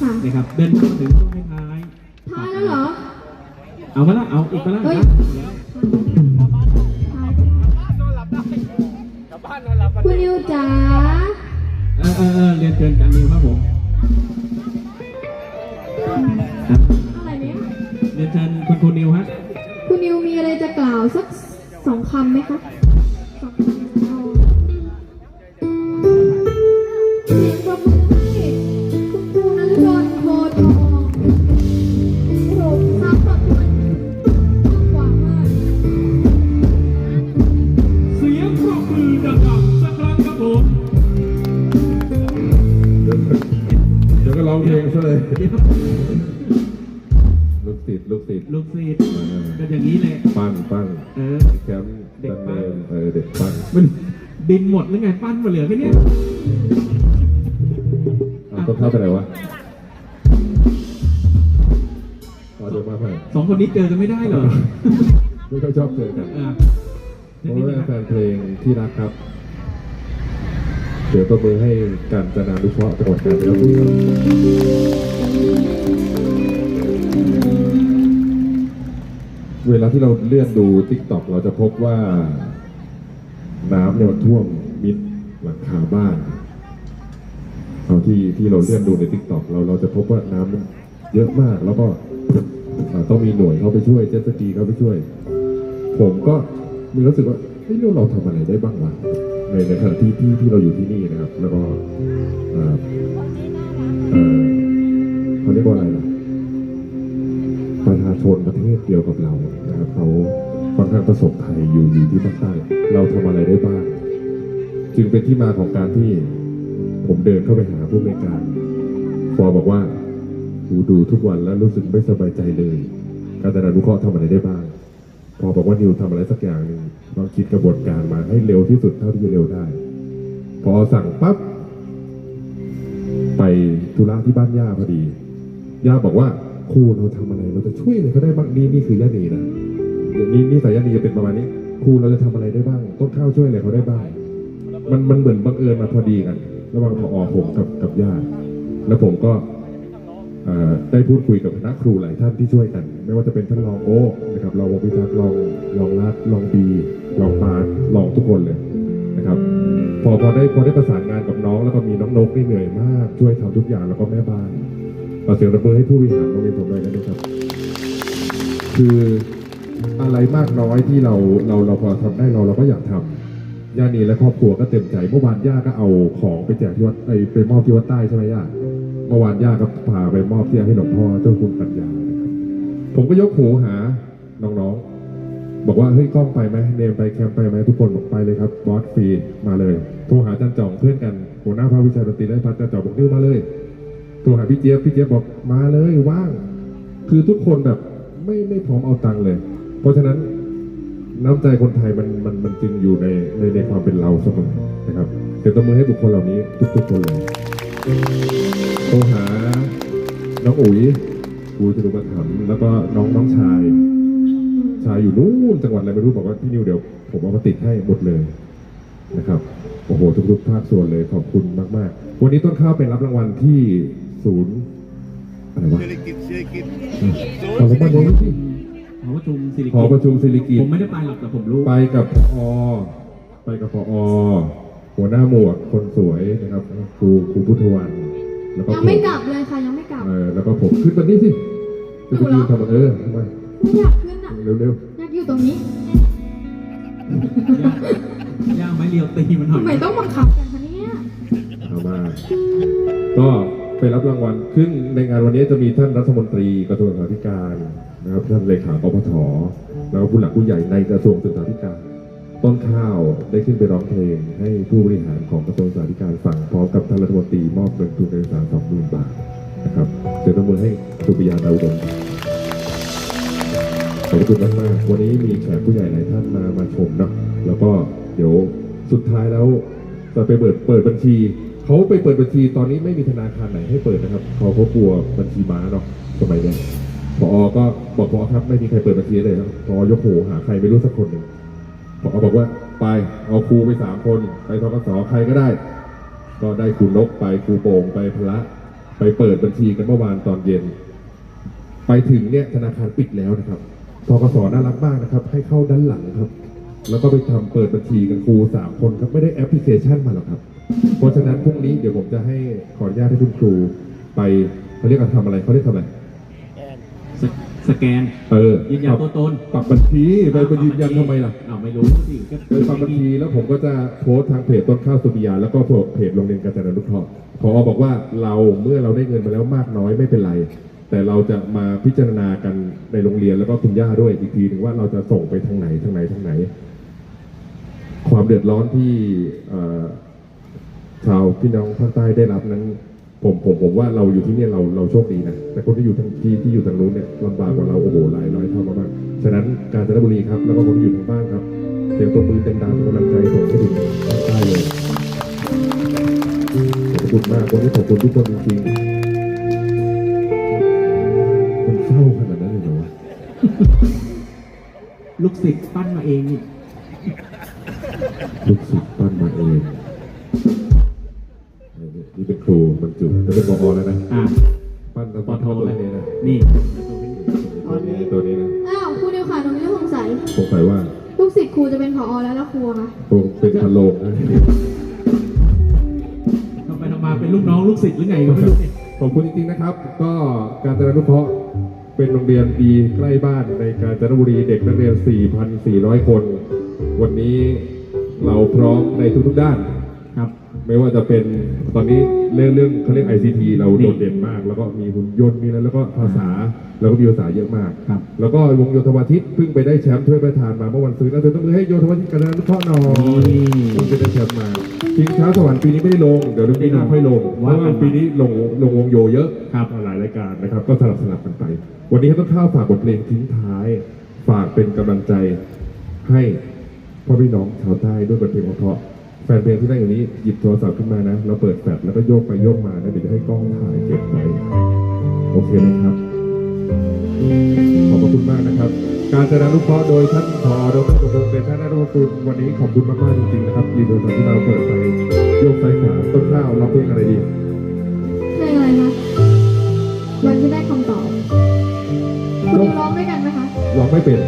ค่ะนะครับ เดินทางมาถึงช่วงท้ายๆท้ายแล้วเหรอ เอามาละ เอาอีกมาละเฮ้ย คุณนิวจ๋าเออเออเออเรียนเชิญกันนิวครับผมครับ องเพลงซะเลยเดี๋ยวลูกติดลูกติดลูกศิษย์ก็อย่างนี้แหละปั้นปั้นเออแคมป์เด็กดันปั้เนินนเออเด็กปั้นมันดินหมดหรือไงปั้นมาเหลือแค่เนี้ยเอาต้นข้าวไปไหนวะเอาเดี๋ยวมาใหม่สองคนนี้เจอกันไม่ได้เหรอไม่ค่อยชอบเจอกันอ่าเพราะว่าแฟนเพลงที่รักครับ เดี๋ยวตัวมือให้การจนานุเคราะห์จังหวัดกาญจนบุรีครับเวลาที่เราเลื่อนดูทิกตอกเราจะพบว่า น้ำเนี่ยมันท่วมมิดหลังคาบ้านเอาที่ที่เราเลื่อนดูในทิกตอกเราเราจะพบว่าน้ำมันเยอะมาก แล้วก็ต้องมีหน่วยเข้าไปช่วยเจ็ตสกีเข้าไปช่วย ผมก็มีรู้สึกว่าเฮ้ยเราทำอะไรได้บ้างวะ ในในขณะที่ที่ที่เราอยู่ที่นี่นะครับ แล้วก็เอ่อเอ่อเขาเรียกว่าอะไรล่ะประชาชนประเทศเดียวกับเรานะครับเขาค่อนข้างประสบภัยอยู่อยู่ที่ภาคใต้เราทำอะไรได้บ้าง จึงเป็นที่มาของการที่ผมเดินเข้าไปหาผู้ในการฟอบอกว่าดูดูทุกวันแล้วรู้สึกไม่สบายใจเลย การแต่ละนุเคราะห์ทำอะไรได้บ้าง พอบอกว่านิวทำอะไรสักอย่างหนึ่งต้องคิดกระบวนการมาให้เร็วที่สุดเท่าที่จะเร็วได้ พอสั่งปั๊บไปธุระที่บ้านย่าพอดี ย่าบอกว่าครูเราทำอะไรเราจะช่วยอะไรเขาได้บ้างนี่นี่คือย่านีนะนี้นี่สายย่านีจะเป็นประมาณนี้ครูเราจะทำอะไรได้บ้าง ต้นข้าวช่วยอะไรเขาได้บ้าง มันมันเหมือนบังเอิญมาพอดีกัน ระหว่างพออผมกับกับย่าแล้วผมก็ ได้พูดคุยกับคณะครูหลายท่านที่ช่วยกัน ไม่ว่าจะเป็นท่านรองโอ้นะครับรองวงพิทักษ์รองรองรัฐรองบีรองปานรองทุกคนเลยนะครับพอพอได้พอได้ประสานงานกับน้องแล้วก็มีน้องนกนี่เหนื่อยมาก ช่วยทำทุกอย่างแล้วก็แม่บ้านเราเสียงระเบิดให้ผู้บริหารโรงเรียนผมเลยกันด้วยครับ คืออะไรมากน้อยที่เราเราเราพอทำได้เราเราก็อยากทำย่านีและครอบครัวก็เต็มใจเมื่อวานย่าก็เอาของไปแจกที่วัดไปไปมอบที่วัดใต้ใช่ไหมย่า เมื่อวานย่าก็พาไปมอบที่ให้หลวงพ่อเจ้าคุณปัญญานะครับผมก็ยกหูหาน้องๆ บอกว่าเฮ้ยกล้องไปไหมเนมไปแคมป์ไปไหมทุกคนบอกไปเลยครับบอสฟรีมาเลยโทรหาจันจ่องเพื่อนกันหัวหน้าภาควิชาดนตรีและพัฒจันจ่องบอกนิ้วมาเลยโทรหาพี่เจี๊ยบพี่เจี๊ยบบอกมาเลยว่าง คือทุกคนแบบไม่ไม่พร้อมเอาตังค์เลย เพราะฉะนั้นน้ำใจคนไทยมันมันมันจึงอยู่ในในในความเป็นเราเสมอนะครับเดี๋ยวตบมือให้บุคคลเหล่านี้ทุกๆคนเลย โทรหาน้องอุ๋ยครูจตุปถัมภ์แล้วก็น้องน้องชาย ชายอยู่นู้นจังหวัดอะไรไม่รู้บอกว่าพี่นิวเดี๋ยวผมเอามาติดให้หมดเลยนะครับโอ้โหทุกๆภาคส่วนเลยขอบคุณมากๆ วันนี้ต้นข้าวไปรับรางวัลที่ศูนย์อะไรวะเศรษฐกิจเศรษฐกิจขอสมบัตินี้สิหอประชุมสิริหอประชุมสิริกิผติ์มไม่ได้ไปหรอกแต่ผมรู้ไปกับพอไปกับพอ หัวหน้าหมวดคนสวยนะครับครูครูพุทธวันแล้วก็ยังไม่กลับเลยค่ะยังไม่กลับเออแล้วก็ผมขึ้นมานี่สิจะไปยืนทำอะไรเออทำไมไม่อยากขึ้นอะเร็วอยากอยู่ตรงนี้ย่าย่าไม้เรียวตีมันหน่อยทำไมต้องบังคับกันคะเนี่ยๆเอามาก็ไปรับรางวัลซึ่งในงานวันนี้จะมีท่านรัฐมนตรีกระทรวงศึกษาธิการนะครับท่านเลขาปปทแล้วก็ผู้หลักผู้ใหญ่ในกระทรวงศึกษาธิการ ต้นข้าวได้ขึ้นไปร้องเพลงให้ผู้บริหารของกระทรวงศึกษาธิการฟังพร้อมกับท่านรัฐมนตรีมอบเงินทุนการศึกษาสองหมื่นบาทนะครับเดี๋ยวต้องมือให้สุปิยาดาวดลขอบคุณมากๆวันนี้มีแขกผู้ใหญ่หลายท่านมามาชมเนาะแล้วก็เดี๋ยวสุดท้ายแล้วจะไปเปิดเปิดบัญชีเขาไปเปิดบัญชีตอนนี้ไม่มีธนาคารไหนให้เปิดนะครับเขาเขากลัวบัญชีม้าเนาะสมัยนี้พอก็บอกพอครับไม่มีใครเปิดบัญชีเลยครับพอยกหูหาใครไม่รู้สักคนหนึ่ง พอบอกว่าไปเอาครูไปสามคน ไปทกศใครก็ได้ ก็ได้ครูนกไปครูโป่งไปพละไปเปิดบัญชีกันเมื่อวานตอนเย็น ไปถึงเนี่ยธนาคารปิดแล้วนะครับทกสน่ารักมากนะครับ ให้เข้าด้านหลังครับ แล้วก็ไปทำเปิดบัญชีกันครูสามคนครับไม่ได้แอปพลิเคชันมาหรอกครับ เพราะฉะนั้นพรุ่งนี้เดี๋ยวผมจะให้ขออนุญาตให้คุณครู ไปเขาเรียกว่าทำอะไรเขาเรียกทำอะไร สสแกนเออยืนยันตัวตนปรับบัญชีไปไปยืนยันทำไมล่ะอ้าวไม่รู้สิก็ไปปรับบัญชีแล้วผมก็จะโพสต์ทางเพจต้นข้าวสุบิยาแล้วก็เพจโรงเรียนกาญจนานุเคราะห์พอบอกว่าเราเมื่อเราได้เงินมาแล้วมากน้อยไม่เป็นไร แต่เราจะมาพิจารณากันในโรงเรียนแล้วก็คุณย่าด้วยอีกทีหนึ่งว่าเราจะส่งไปทางไหนทางไหนทางไหน ความเดือดร้อนที่เอ่อชาวพี่น้องภาคใต้ได้รับนั้น ผมผมผมว่าเราอยู่ที่เนี่ยเราเราโชคดีนะแต่คนที่อยู่ทางที่ที่อยู่ทางนู้นเนี่ยลำบากกว่าเราโอ้โหหลายร้อยเท่ามากๆฉะนั้นกาญจนบุรีครับแล้วก็คนที่อยู่ทางบ้านครับเตรียมตัวมือเต็มดาวเป็นกำลังใจส่งให้ถึงภาคใต้เลยขอบคุณมากวันนี้ขอบคุณทุกคนจริงๆมันเศร้าขนาดนั้นเลยเหรอวะลูกศิษย์ปั้นมาเองนี่ลูกศิษย์ปั้นมาเอง เป็นปอแล้วนะอะปั้นตั้งปอโทตัวเลยนี้นะนี่ตัวนี้ตัวนี้นะอ้าวครูนิวค่ะตรงนี้สงสัยสงสัยว่าลูกศิษย์ครูจะเป็นผอแล้วแล้วครูอะคะคงเป็นพันโลงนะทำไปทำมาเป็นลูกน้องลูกศิษย์หรือไงก็ไม่รู้เนี่ยขอบคุณจริงๆนะครับ ก็การจนานุเคราะห์เป็นโรงเรียนดีใกล้บ้านในการจนบุรีเด็กนักเรียน 4,400 คน วันนี้เราพร้อมในทุกๆด้านครับ ไม่ว่าจะเป็นตอนนี้เรื่องเรื่องเขาเรียก ICT เรานี่โดดเด่นมาก แล้วก็มีหุ่นยนต์มีอะไรแล้วก็ภาษาแล้วก็มีภาษาเยอะมาก ครับ แล้วก็วงโยธวาทิตเพิ่งไปได้แชมป์ถ้วยประธานมาเมื่อวันซื้อแล้วเธอต้องมือให้โยธวาทิตกันนะนุเคราะห์หน่อยนี่ เพิ่งไปได้แชมป์มาชิงช้าสวรรค์ปีนี้ไม่ได้ลงเดี๋ยวเรื่องปีหน้าค่อยลงเพว่าราะกัว่านมาปีนี้ลงลงวงโยเยอะครับหลายรายการนะครับ ก็สลับสลับกันไป วันนี้ต้องข้าวฝากบทเพลงทิ้งท้าย ฝากเป็นกำลังใจให้พ่อพี่น้องชาวใต้ด้วยบทเพลงเพราะๆ แฟนเพลงที่นั่งอยู่นี้หยิบโทรศัพท์ขึ้นมานะ เราเปิดแฟลชแล้วก็โยกไปโยกมานะเดี๋ยวจะให้กล้องถ่ายเก็บไว้โอเคไหมครับ ขอบพระคุณมากนะครับ การจนานุเคราะห์โดยท่านผอดรสมพงษ์เป็นท่านนรุคุณวันนี้ขอบคุณมากๆจริงๆนะครับยืนโดยที่เราเปิดไปโยกซ้ายขวาต้นข้าวรับเพลงอะไรดีเพลงอะไรคะวันที่ได้คำตอบคุณนิวร้องด้วยกันไหมคะร้องไม่เป็น